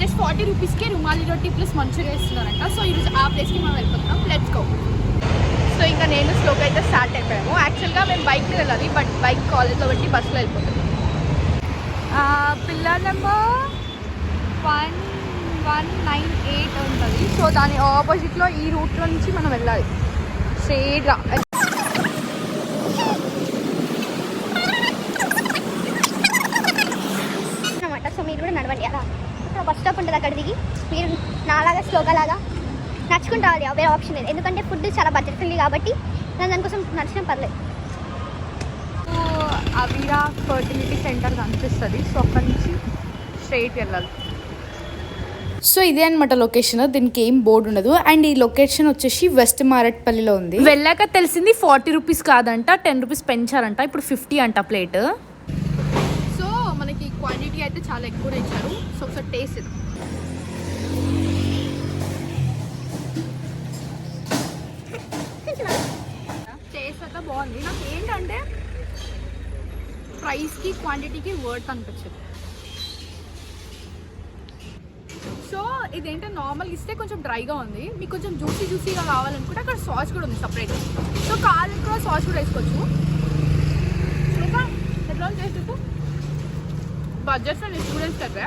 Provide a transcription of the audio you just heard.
Just forty రూపీస్కి రుమాలి రొట్టి plus Manchuria ఇస్తున్నారంట. So ఈరోజు ఆ ప్లేస్కి మనం వెళ్ళిపోతున్నాం. లెట్స్ గో సో ఇంకా నేను స్లోగా అయితే స్టార్ట్ అయిపోయాము. యాక్చువల్గా మేము బైక్ వెళ్ళాలి బట్ బైక్ కాలేజ్లో పెట్టి బస్సులో వెళ్ళిపోతాం pillar number one one nine eight ఉంటుంది. సో దాని ఆపోజిట్లో ఈ రూట్లో నుంచి మనం వెళ్ళాలి. స్ట్రేట్గా అనమాట సో మీరు కూడా నడవండి అలా. ఇక్కడ బస్ స్టాప్ ఉంటుంది అక్కడ దిగి. మీరు నాలాగా స్లోగా లాగా నడుచుకుంటూ రావాలి. వేరే ఆప్షన్ లేదు. ఎందుకంటే ఫుడ్ చాలా బడ్జెట్ ఫ్రెండ్లీ కాబట్టి నేను దానికోసం నడిచిన పర్లేదు. అవిరా ఫర్టిలిటీ సెంటర్ కనిపిస్తుంది. సో అక్కడి నుంచి స్ట్రైట్ వెళ్ళాలి. సో ఇదే అనమాట లొకేషన్ దీనికి ఏం బోర్డు ఉండదు. అండ్ ఈ లొకేషన్ వచ్చేసి వెస్ట్ మారట్పల్లిలో ఉంది. వెళ్ళాక తెలిసింది ఫార్టీ రూపీస్ కాదంట టెన్ రూపీస్ పెంచారంట. ఇప్పుడు ఫిఫ్టీ అంట ప్లేట్ క్వాంటిటీ అయితే చాలా ఎక్కువ ఇచ్చారు. సో ఒకసారి టేస్ట్ ఇది టేస్ట్ అయితే బాగుంది. నాకు ఏంటంటే ప్రైస్కి క్వాంటిటీకి వర్త్ అనిపించింది. సో ఇదేంటంటే నార్మల్ ఇస్తే కొంచెం డ్రైగా ఉంది. మీకు కొంచెం జ్యూసీ జ్యూసీగా కావాలనుకుంటే అక్కడ సాస్ కూడా ఉంది సపరేట్ సో కాదు కూడా సాస్ కూడా వేసుకోవచ్చు. ఇంకా ఎట్లా టేస్ట్ బడ్జెట్ ఫ్రెండ్ స్టూడెంట్స్ అయితే